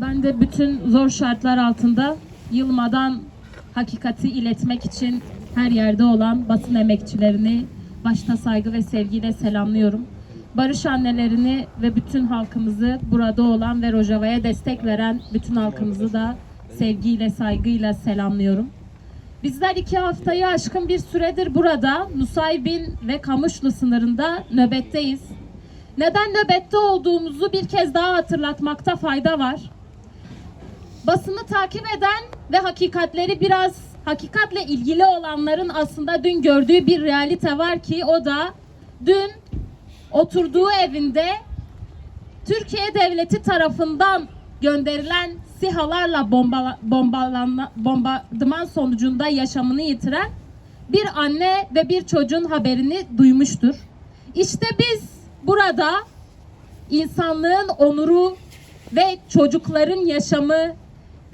Ben de bütün zor şartlar altında yılmadan hakikati iletmek için her yerde olan basın emekçilerini başta saygı ve sevgiyle selamlıyorum. Barış annelerini ve bütün halkımızı burada olan ve Rojava'ya destek veren bütün halkımızı da sevgiyle, saygıyla selamlıyorum. Bizler iki haftayı aşkın bir süredir burada Nusaybin ve Kamışlı sınırında nöbetteyiz. Neden nöbette olduğumuzu bir kez daha hatırlatmakta fayda var. Basını takip eden ve hakikatleri biraz hakikatle ilgili olanların aslında dün gördüğü bir realite var ki o da dün oturduğu evinde Türkiye devleti tarafından gönderilen sihalarla bomba, bombalanma, bombardıman sonucunda yaşamını yitiren bir anne ve bir çocuğun haberini duymuştur. İşte biz burada insanlığın onuru ve çocukların yaşamı,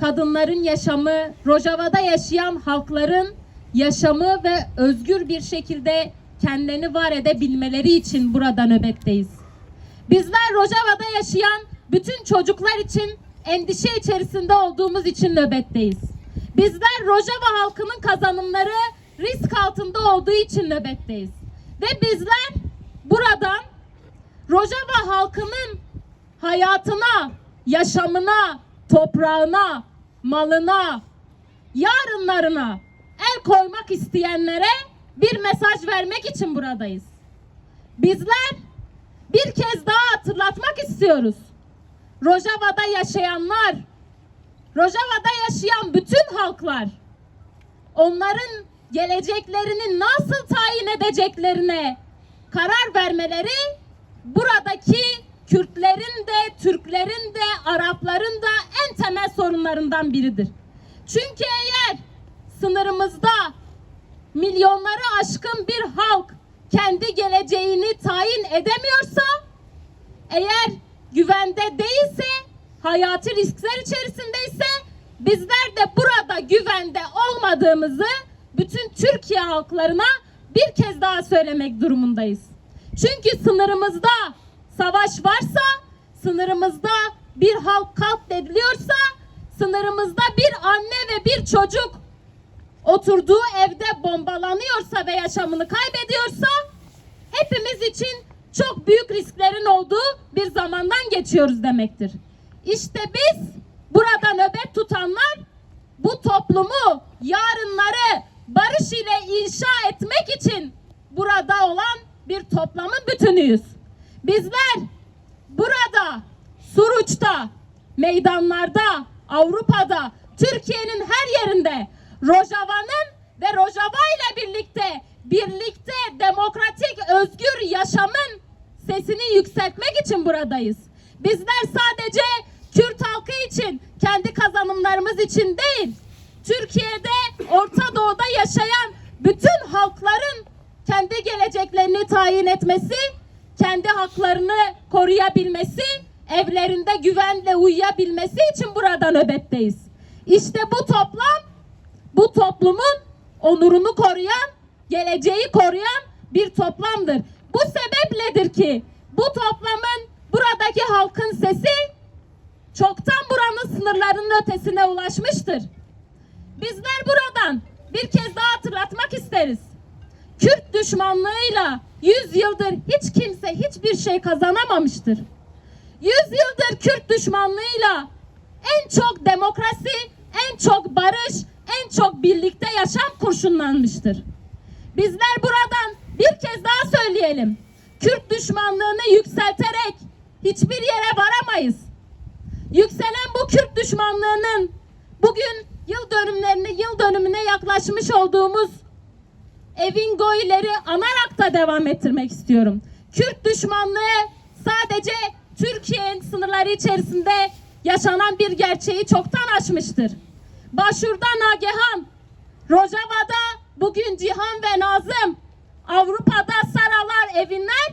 kadınların yaşamı, Rojava'da yaşayan halkların yaşamı ve özgür bir şekilde kendilerini var edebilmeleri için burada nöbetteyiz. Bizler Rojava'da yaşayan bütün çocuklar için endişe içerisinde olduğumuz için nöbetteyiz. Bizler Rojava halkının kazanımları risk altında olduğu için nöbetteyiz. Ve bizler buradan Rojava halkının hayatına, yaşamına, toprağına, malına, yarınlarına el koymak isteyenlere bir mesaj vermek için buradayız. Bizler bir kez daha hatırlatmak istiyoruz. Rojava'da yaşayanlar, Rojava'da yaşayan bütün halklar, onların geleceklerini nasıl tayin edeceklerine karar vermeleri buradaki Kürtlerin de, Türklerin de, Arapların da en temel sorunlarından biridir. Çünkü eğer sınırımızda milyonları aşkın bir halk kendi geleceğini tayin edemiyorsa, eğer güvende değilse, hayati riskler içerisindeyse, bizler de burada güvende olmadığımızı bütün Türkiye halklarına bir kez daha söylemek durumundayız. Çünkü sınırımızda savaş varsa, sınırımızda bir halk katlediliyorsa, sınırımızda bir anne ve bir çocuk oturduğu evde bombalanıyorsa ve yaşamını kaybediyorsa hepimiz için çok büyük risklerin olduğu bir zamandan geçiyoruz demektir. İşte biz burada nöbet tutanlar bu toplumu, yarınları barış ile inşa etmek için burada olan bir toplamın bütünüyüz. Bizler burada, Suruç'ta, meydanlarda, Avrupa'da, Türkiye'nin her yerinde Rojava'nın ve Rojava ile birlikte birlikte demokratik özgür yaşamın sesini yükseltmek için buradayız. Bizler sadece Kürt halkı için, kendi kazanımlarımız için değil, Türkiye'de, Orta Doğu'da yaşayan bütün halkların kendi geleceklerini tayin etmesi, kendi haklarını koruyabilmesi, evlerinde güvenle uyuyabilmesi için burada nöbetteyiz. İşte bu toplam bu toplumun onurunu koruyan, geleceği koruyan bir toplamdır. Bu sebepledir ki bu toplamın buradaki halkın sesi çoktan buranın sınırlarının ötesine ulaşmıştır. Bizler buradan bir kez daha hatırlatmak isteriz. Kürt düşmanlığıyla 100 yıldır hiç kimse hiçbir şey kazanamamıştır. 100 yıldır Kürt düşmanlığıyla en çok demokrasi, en çok barış, en çok birlikte yaşam kurşunlanmıştır. Bizler buradan bir kez daha söyleyelim. Kürt düşmanlığını yükselterek hiçbir yere varamayız. Yükselen bu Kürt düşmanlığının bugün yıl dönümlerini, yıl dönümüne yaklaşmış olduğumuz evin goyleri anarak da devam ettirmek istiyorum. Kürt düşmanlığı sadece Türkiye'nin sınırları içerisinde yaşanan bir gerçeği çoktan aşmıştır. Başur'da Nagehan, Rojava'da bugün Cihan ve Nazım, Avrupa'da Saralar Evinler,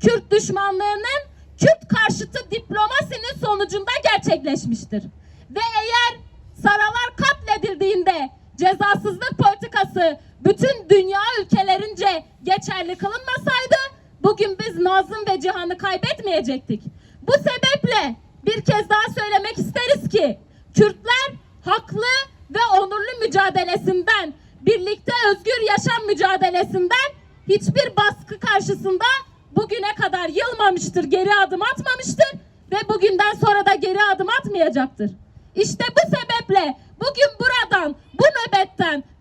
Kürt düşmanlığının Kürt karşıtı diplomasinin sonucunda gerçekleşmiştir. Ve eğer Saralar katledildiğinde cezasızlık politikası bütün dünya ülkelerince geçerli kılınmasaydı bugün biz Nazım ve Cihan'ı kaybetmeyecektik. Bu sebeple bir kez daha söylemek isteriz ki Kürtler haklı ve onurlu mücadelesinden, birlikte özgür yaşam mücadelesinden hiçbir baskı karşısında bugüne kadar yılmamıştır, geri adım atmamıştır ve bugünden sonra da geri adım atmayacaktır. İşte bu sebeple bugün buradan, bu nöbetten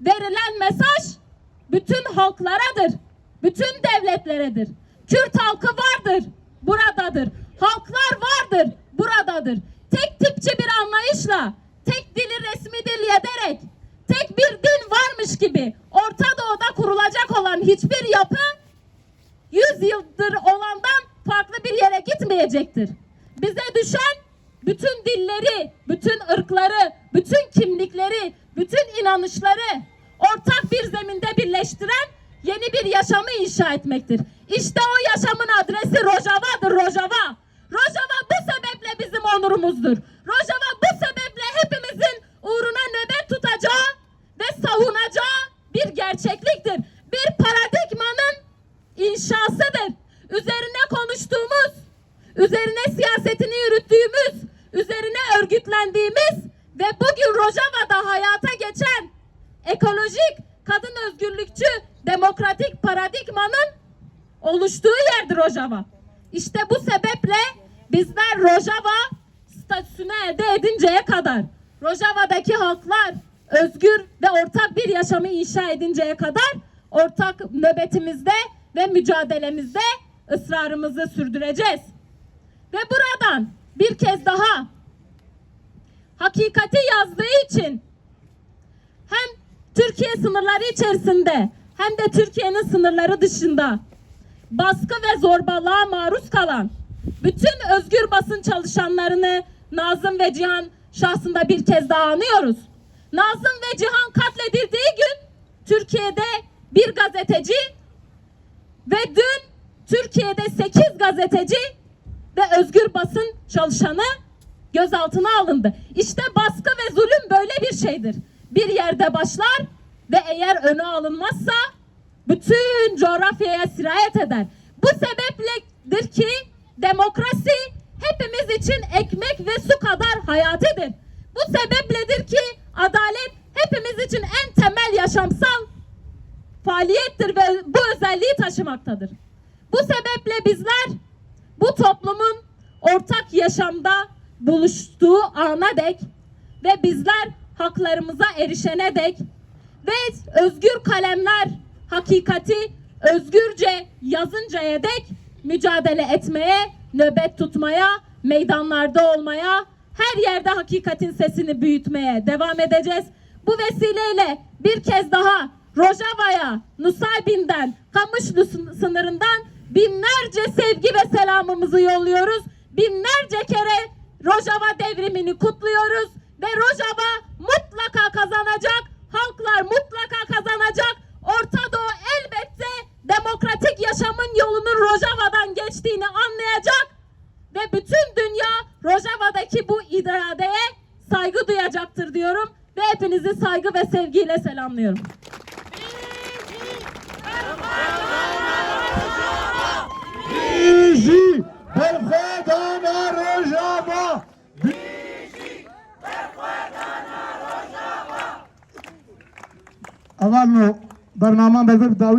verilen mesaj bütün halklaradır, bütün devletleredir. Kürt halkı vardır, buradadır. Halklar vardır, buradadır. Tek tipçi bir anlayışla, tek dili resmi dil ederek, tek bir din varmış gibi Orta Doğu'da kurulacak olan hiçbir yapı 100 yıldır olandan farklı bir yere gitmeyecektir. Bize düşen bütün dilleri, bütün ırkları, bütün kimlikleri, bütün inanışları ortak bir zeminde birleştiren yeni bir yaşamı inşa etmektir. İşte o yaşamın adresi Rojava'dır, Rojava. Rojava bu sebeple bizim onurumuzdur. Rojava bu sebeple hepimizin uğruna nöbet tutacağı ve savunacağı bir gerçekliktir. Bir paradigmanın inşasıdır. Üzerine konuştuğumuz, üzerine siyasetini yürüttüğümüz, üzerine örgütlendiğimiz ve bugün Rojava'da hayata geçen ekolojik, kadın özgürlükçü, demokratik paradigmanın oluştuğu yerdir Rojava. İşte bu sebeple bizler Rojava statüsünü elde edinceye kadar, Rojava'daki halklar özgür ve ortak bir yaşamı inşa edinceye kadar ortak nöbetimizde ve mücadelemizde ısrarımızı sürdüreceğiz. Ve buradan bir kez daha hakikati yazdığı için hem Türkiye sınırları içerisinde hem de Türkiye'nin sınırları dışında baskı ve zorbalığa maruz kalan bütün özgür basın çalışanlarını Nazım ve Cihan şahsında bir kez daha anıyoruz. Nazım ve Cihan katledildiği gün Türkiye'de bir gazeteci ve dün Türkiye'de 8 gazeteci ve özgür basın çalışanı gözaltına alındı. İşte baskı ve zulüm böyle bir şeydir. Bir yerde başlar ve eğer öne alınmazsa bütün coğrafyaya sirayet eder. Bu sebepledir ki demokrasi hepimiz için ekmek ve su kadar hayatidir. Bu sebepledir ki adalet hepimiz için en temel yaşamsal faaliyettir ve bu özelliği taşımaktadır. Bu sebeple bizler bu toplumun ortak yaşamda buluştuğu ana dek ve bizler haklarımıza erişene dek ve özgür kalemler hakikati özgürce yazıncaya dek mücadele etmeye, nöbet tutmaya, meydanlarda olmaya, her yerde hakikatin sesini büyütmeye devam edeceğiz. Bu vesileyle bir kez daha Rojava'ya, Nusaybin'den, Kamışlı sın- sınırından binlerce sevgi ve selamımızı yolluyoruz. Binlerce kere Rojava devrimini kutluyoruz ve Rojava mutlaka kazanacak. Halklar mutlaka kazanacak. Orta Doğu elbette demokratik yaşamın yolunun Rojava'dan geçtiğini anlayacak ve bütün dünya Rojava'daki bu iradeye saygı duyacaktır diyorum ve hepinizi saygı ve sevgiyle selamlıyorum. સવાલનો બરનામા મહેબૂબ દાવી